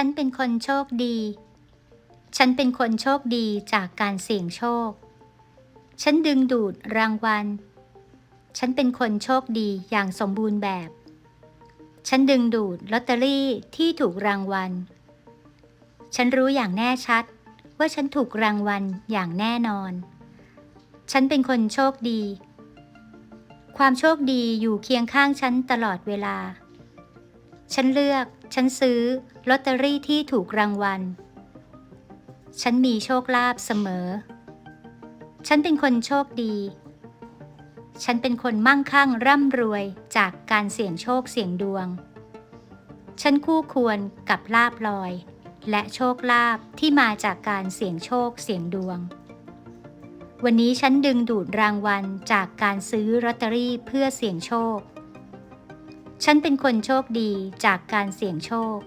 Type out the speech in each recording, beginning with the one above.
ฉันเป็นคนโชคดี ฉันเป็นคนโชคดีจากการเสี่ยงโชค ฉันดึงดูดรางวัล ฉันเป็นคนโชคดีอย่างสมบูรณ์แบบ ฉันดึงดูดลอตเตอรี่ที่ถูกรางวัล ฉันรู้อย่างแน่ชัดว่าฉันถูกรางวัลอย่างแน่นอน ฉันเป็นคนโชคดี ความโชคดีอยู่เคียงข้างฉันตลอดเวลา ฉันเลือก ฉันซื้อ ลอตเตอรี่ที่ถูกรางวัล ฉันมีโชคลาภเสมอ ฉันเป็นคนโชคดี ฉันเป็นคนมั่งคั่งร่ำรวยจากการเสี่ยงโชคเสี่ยงดวง ฉันคู่ควรกับลาบลอย และโชคลาภที่มาจากการเสี่ยงโชคเสี่ยงดวง วันนี้ฉันดึงดูดรางวัลจากการซื้อลอตเตอรี่เพื่อเสี่ยงโชค ฉันเป็นคนโชคดีจากการเสี่ยงโชค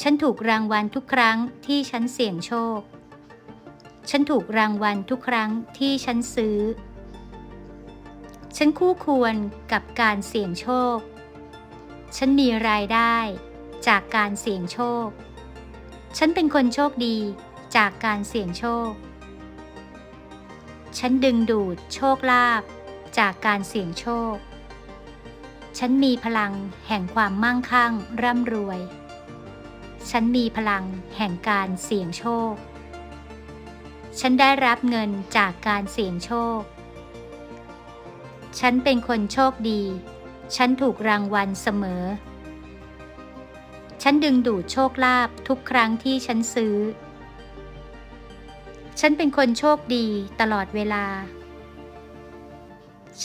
ฉันถูกรางวัลทุกครั้งที่ฉันเสี่ยงโชค ฉันถูกรางวัลทุกครั้งที่ฉันซื้อ ฉันคู่ควรกับการเสี่ยงโชค ฉันมีรายได้จากการเสี่ยงโชค ฉันเป็นคนโชคดีจากการเสี่ยงโชค ฉันดึงดูดโชคลาภจากการเสี่ยงโชค ฉันมีพลังแห่งความมั่งคั่งร่ำรวย ฉันมีพลังแห่งการเสี่ยงโชค ฉันได้รับเงินจากการเสี่ยงโชค ฉันเป็นคนโชคดี ฉันถูกรางวัลเสมอ ฉันดึงดูดโชคลาภทุกครั้งที่ฉันซื้อ ฉันเป็นคนโชคดีตลอดเวลา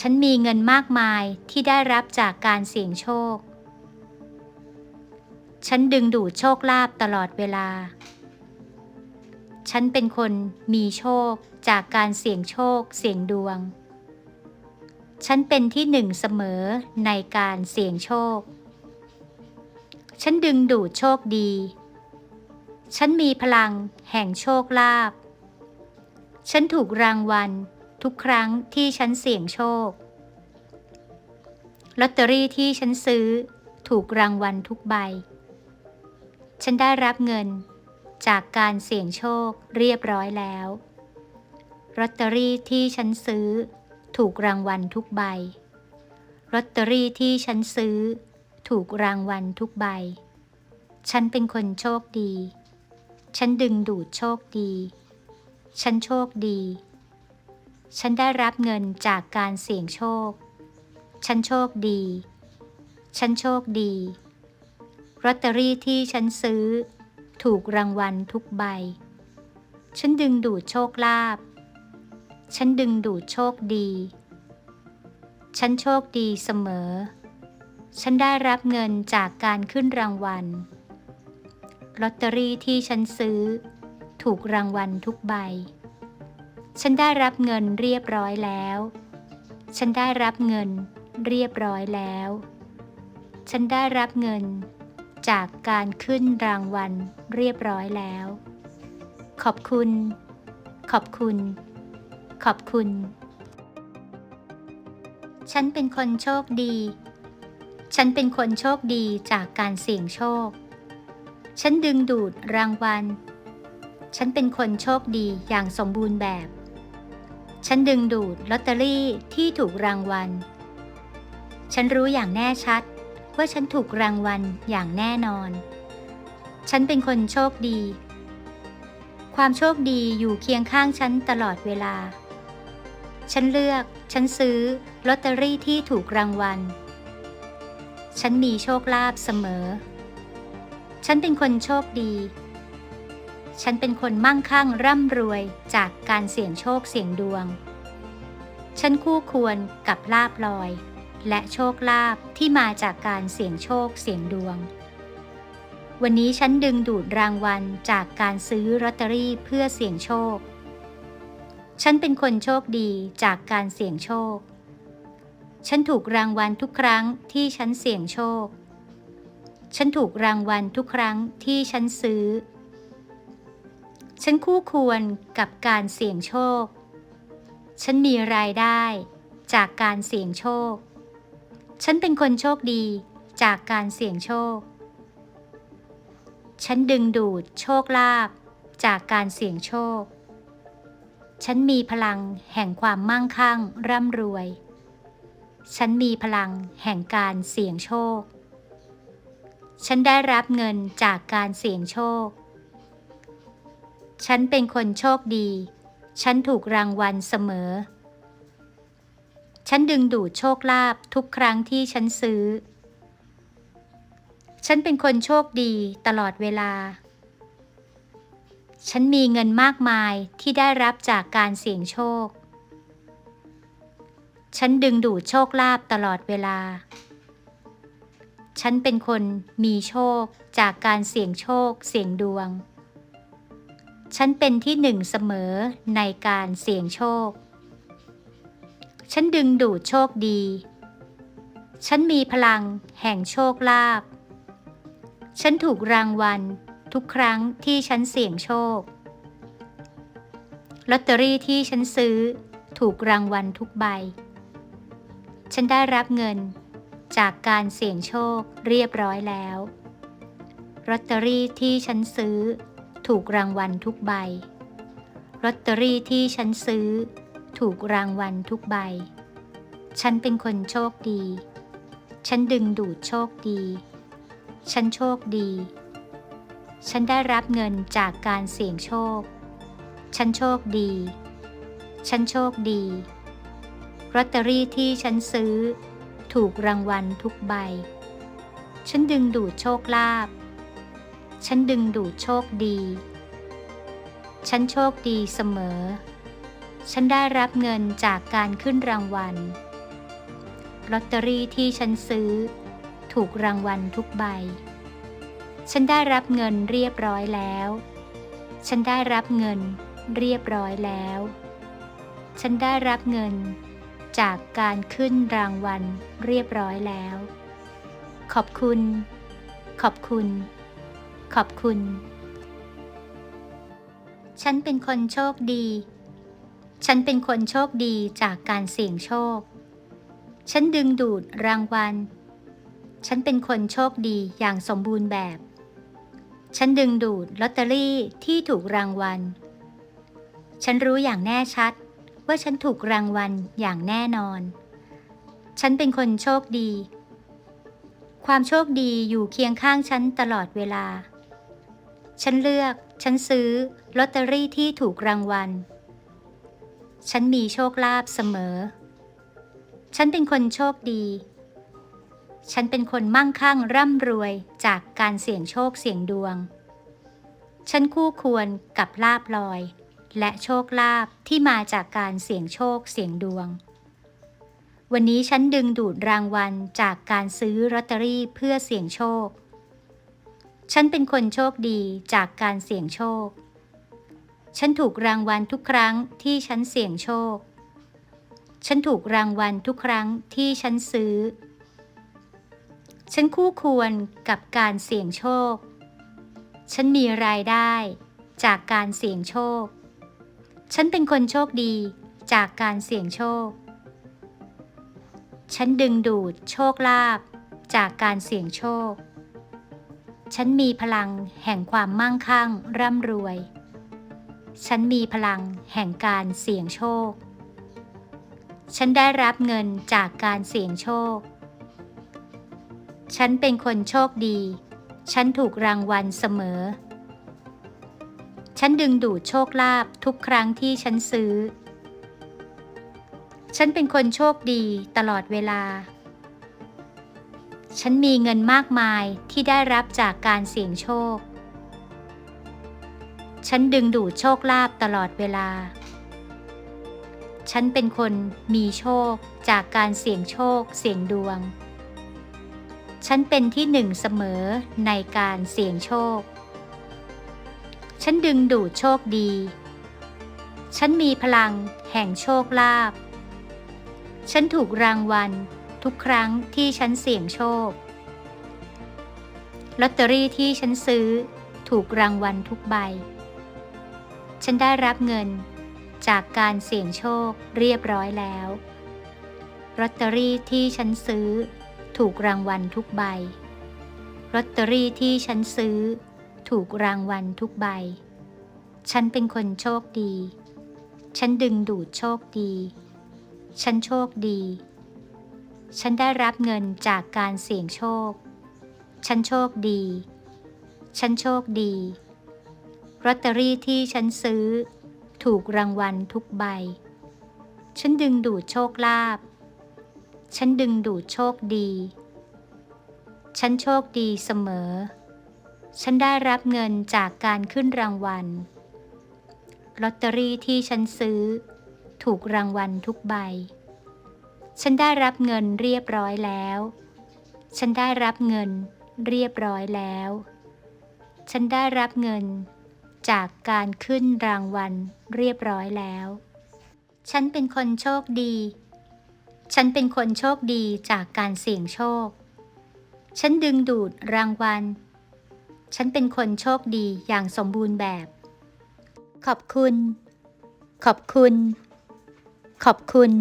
ฉันมีเงินมากมายที่ได้รับจากการเสี่ยงโชค ฉันดึงดูดโชคลาภตลอดเวลา ฉันเป็นคนมีโชคจากการเสี่ยงโชค เสี่ยงดวง ฉันเป็นที่หนึ่งเสมอในการเสี่ยงโชค ฉันดึงดูดโชคดี ฉันมีพลังแห่งโชคลาภ ฉันถูกรางวัล ทุกครั้งที่ฉันเสี่ยงโชค ลอตเตอรี่ที่ฉันซื้อถูกรางวัลทุกใบ ฉันได้รับเงินจากการเสี่ยงโชคเรียบร้อยแล้ว ลอตเตอรี่ที่ฉันซื้อถูกรางวัลทุกใบ ลอตเตอรี่ที่ฉันซื้อถูกรางวัลทุกใบ ฉันเป็นคนโชคดี ฉันดึงดูดโชคดี ฉันโชคดี ฉันได้รับเงินจากการเสี่ยงโชค ฉันโชคดี ฉันโชคดีลอตเตอรี่ที่ฉันซื้อ ถูกรางวัลทุกใบ ฉันดึงดูดโชคลาภ ฉันดึงดูดโชคดี ฉันโชคดีเสมอ ฉันได้รับเงินจากการขึ้นรางวัล ลอตเตอรี่ที่ฉันซื้อ ถูกรางวัลทุกใบ ฉันได้รับเงินเรียบร้อยแล้ว ฉันได้รับเงินเรียบร้อยแล้ว ฉันได้รับเงิน จากการขึ้นรางวัลเรียบร้อยแล้ว ขอบคุณ ขอบคุณ ขอบคุณ ฉันเป็นคนโชคดี ฉันเป็นคนโชคดีจากการเสี่ยงโชค ฉันดึงดูดรางวัล ฉันเป็นคนโชคดีอย่างสมบูรณ์แบบ ฉันดึงดูดลอตเตอรี่ที่ถูกรางวัล ฉันรู้อย่างแน่ชัด ว่าฉันถูกรางวัลอย่างแน่นอน ฉันเป็นคนโชคดี ความโชคดีอยู่เคียงข้างฉันตลอดเวลา ฉันเลือก ฉันซื้อลอตเตอรี่ที่ถูกรางวัล ฉันมีโชคลาภเสมอ ฉันเป็นคนโชคดี ฉันเป็นคนมั่งคั่งร่ำรวยจากการเสี่ยงโชคเสี่ยงดวง ฉันคู่ควรกับลาบลอย และโชคลาภที่มาจากการเสี่ยงโชคเสี่ยงดวง วันนี้ฉันดึงดูดรางวัลจากการซื้อลอตเตอรี่เพื่อเสี่ยงโชค ฉันเป็นคนโชคดีจากการเสี่ยงโชค ฉันถูกรางวัลทุกครั้งที่ฉันเสี่ยงโชค ฉันถูกรางวัลทุกครั้งที่ฉันซื้อ ฉันคู่ควรกับการเสี่ยงโชค ฉันมีรายได้จากการเสี่ยงโชค ฉันเป็นคนโชคดีจากการเสี่ยงโชค ฉันดึงดูดโชคลาภจากการเสี่ยงโชค ฉันมีพลังแห่งความมั่งคั่งร่ำรวย ฉันมีพลังแห่งการเสี่ยงโชค ฉันได้รับเงินจากการเสี่ยงโชค ฉันเป็นคนโชคดี ฉันถูกรางวัลเสมอ ฉันดึงดูดโชคลาภทุกครั้งที่ฉันซื้อ ฉันเป็นคนโชคดีตลอดเวลา ฉันมีเงินมากมายที่ได้รับจากการเสี่ยงโชค ฉันดึงดูดโชคลาภตลอดเวลา ฉันเป็นคนมีโชคจากการเสี่ยงโชคเสี่ยงดวง ฉันเป็นที่หนึ่งเสมอในการเสี่ยงโชค ฉันดึงดูดโชคดี ฉันมีพลังแห่งโชคลาภ ฉันถูกรางวัลทุกครั้งที่ฉันเสี่ยงโชค ลอตเตอรี่ที่ฉันซื้อถูกรางวัลทุกใบ ฉันได้รับเงินจากการเสี่ยงโชคเรียบร้อยแล้วลอตเตอรี่ที่ฉันซื้อ ถูกรางวัลทุกใบลอตเตอรี่ที่ฉันซื้อ ถูกรางวัลทุกใบ ฉันเป็นคนโชคดี ฉันดึงดูดโชคดี ฉันโชคดี ฉันได้รับเงินจากการเสี่ยงโชค ฉันโชคดี ฉันโชคดีลอตเตอรี่ที่ฉันซื้อ ถูกรางวัลทุกใบ ฉันดึงดูดโชคลาภ ฉันดึงดูดโชคดี ฉันโชคดีเสมอ ฉันได้รับเงินจากการขึ้นรางวัล ลอตเตอรี่ที่ฉันซื้อ ถูกรางวัลทุกใบ ฉันได้รับเงินเรียบร้อยแล้ว ฉันได้รับเงินเรียบร้อยแล้ว ฉันได้รับเงินจากการขึ้นรางวัลเรียบร้อยแล้ว ขอบคุณ ขอบคุณ ขอบคุณ ฉันเป็นคนโชคดี ฉันเป็นคนโชคดีจากการเสี่ยงโชค ฉันดึงดูดรางวัล ฉันเป็นคนโชคดีอย่างสมบูรณ์แบบ ฉันดึงดูดลอตเตอรี่ที่ถูกรางวัล ฉันรู้อย่างแน่ชัดว่าฉันถูกรางวัลอย่างแน่นอน ฉันเป็นคนโชคดี ความโชคดีอยู่เคียงข้างฉันตลอดเวลา ฉันเลือก ฉันซื้อ ลอตเตอรี่ที่ถูกรางวัล ฉันมีโชคลาภเสมอ ฉันเป็นคนโชคดี ฉันเป็นคนมั่งคั่งร่ำรวยจากการเสี่ยงโชคเสี่ยงดวง ฉันคู่ควรกับลาบลอย และโชคลาภที่มาจากการเสี่ยงโชคเสี่ยงดวง วันนี้ฉันดึงดูดรางวัลจากการซื้อลอตเตอรี่เพื่อเสี่ยงโชค ฉันเป็นคนโชคดีจากการเสี่ยงโชค ฉันถูกรางวัลทุกครั้งที่ฉันเสี่ยงโชค ฉันถูกรางวัลทุกครั้งที่ฉันซื้อ ฉันคู่ควรกับการเสี่ยงโชค ฉันมีรายได้จากการเสี่ยงโชค ฉันเป็นคนโชคดีจากการเสี่ยงโชค ฉันดึงดูดโชคลาภจากการเสี่ยงโชค ฉันมีพลังแห่งความมั่งคั่งร่ำรวย ฉันมีพลังแห่งการเสี่ยงโชค ฉันได้รับเงินจากการเสี่ยงโชค ฉันเป็นคนโชคดี ฉันถูกรางวัลเสมอ ฉันดึงดูดโชคลาภทุกครั้งที่ฉันซื้อ ฉันเป็นคนโชคดีตลอดเวลา ฉันมีเงินมากมายที่ได้รับจากการเสี่ยงโชค ฉันดึงดูดโชคลาภตลอดเวลา ฉันเป็นคนมีโชคจากการเสี่ยงโชค เสี่ยงดวง ฉันเป็นที่หนึ่งเสมอในการเสี่ยงโชค ฉันดึงดูดโชคดี ฉันมีพลังแห่งโชคลาภ ฉันถูกรางวัล ทุกครั้งที่ฉันเสี่ยงโชค ลอตเตอรี่ที่ฉันซื้อถูกรางวัลทุกใบ ฉันได้รับเงินจากการเสี่ยงโชคเรียบร้อยแล้ว ลอตเตอรี่ที่ฉันซื้อถูกรางวัลทุกใบ ลอตเตอรี่ที่ฉันซื้อถูกรางวัลทุกใบ ฉันเป็นคนโชคดี ฉันดึงดูดโชคดี ฉันโชคดี ฉันได้รับเงินจากการเสี่ยงโชค ฉันโชคดี ฉันโชคดีลอตเตอรี่ที่ฉันซื้อ ถูกรางวัลทุกใบ ฉันดึงดูดโชคลาภ ฉันดึงดูดโชคดี ฉันโชคดีเสมอ ฉันได้รับเงินจากการขึ้นรางวัล ลอตเตอรี่ที่ฉันซื้อ ถูกรางวัลทุกใบ ฉันได้รับเงินเรียบร้อยแล้ว ฉันได้รับเงินเรียบร้อยแล้ว ฉันได้รับเงิน จากการขึ้นรางวัลเรียบร้อยแล้ว ฉันเป็นคนโชคดี ฉันเป็นคนโชคดีจากการเสี่ยงโชค ฉันดึงดูดรางวัล ฉันเป็นคนโชคดีอย่างสมบูรณ์แบบ ขอบคุณ ขอบคุณ ขอบคุณ